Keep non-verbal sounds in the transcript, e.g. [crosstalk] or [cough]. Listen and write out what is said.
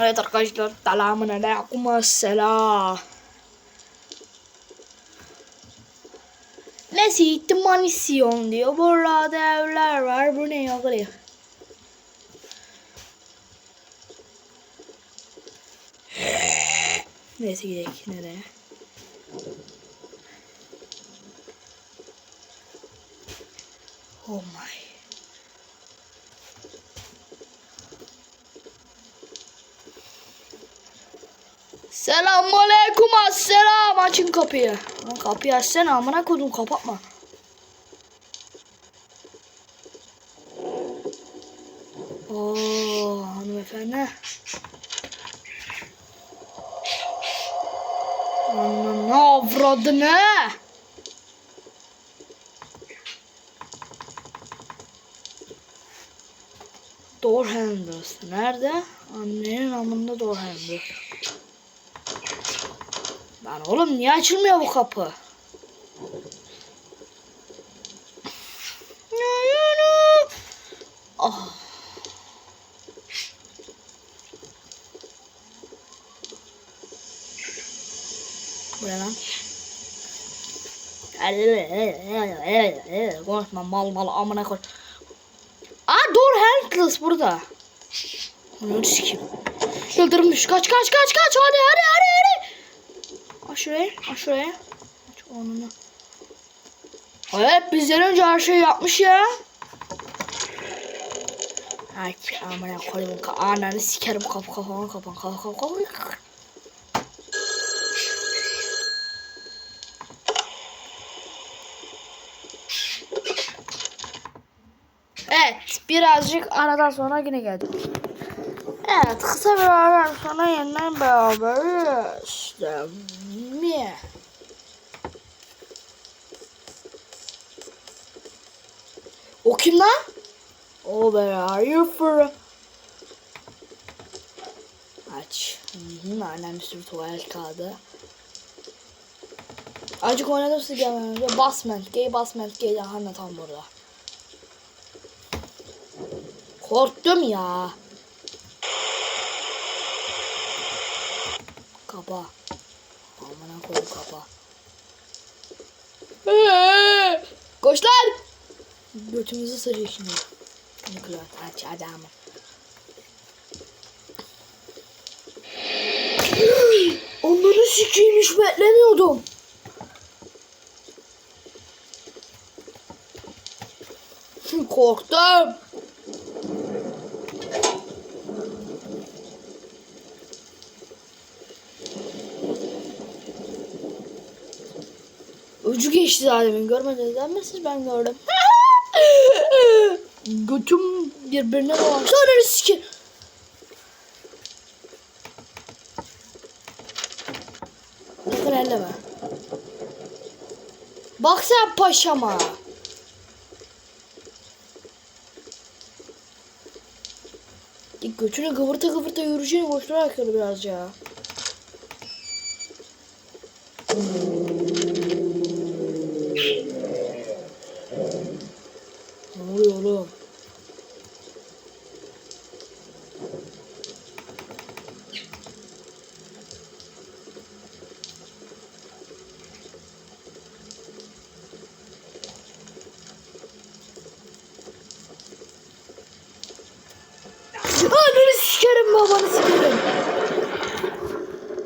Evet arkadaşlar. Selamun aleyküm selam. Mesih manisyon diyor. Burada evler var. Bu ne ya buraya? Neyse gidelim nereye? Oh my. Selamun aleyküm asselam açın kapıyı. Lan kapıyı açsana amına kodum kapatma. Oo hanımefendi. Ananı avradını. Door handles. Nerede? Annenin amında door handle. Lan oğlum niye açılmıyor bu kapı? Ah. Bu ne lan? Konuşma mal mal amına koy. Aa door handles burada. Onu sikeyim. Yıldırım düş. Kaç kaç kaç kaç. Hadi hadi hadi hadi. Şuraya. Aç şuraya. Aç onunu. Evet bizden önce her şeyi yapmış ya. Aç amına koyayım. Ananı sikerim kapı kafama kapan. Kapı kapı kapı. Evet birazcık aradan sonra yine geldik. Evet kısa bir aradan sonra yeniden beraberiz. İşte mi? O kim lan? Oh where are you for? Aç. Hı hı, annem bir sürü tuvalet kağıdı. Azıcık oynadım size gelmeden önce. Basment, gay basment, gay daha tam burada. Korktum ya. Kapa. Amına koyayım kapa. Ee, Koş lan. Götümüzü sarıyor şimdi. Nikola aç adamı. Onları sikiymiş beklemiyordum. Korktum. Ucu geçti zaten görmediniz siz ben gördüm. [laughs] Götüm birbirine dolaştı. Sonra sikin. Sakın elleme. Bak sen paşama. Götünü kıvırta kıvırta yürüyeceğini boşuna akıyor biraz ya. Ne oluyor oğlum? Ananı sikerim babanı sikerim.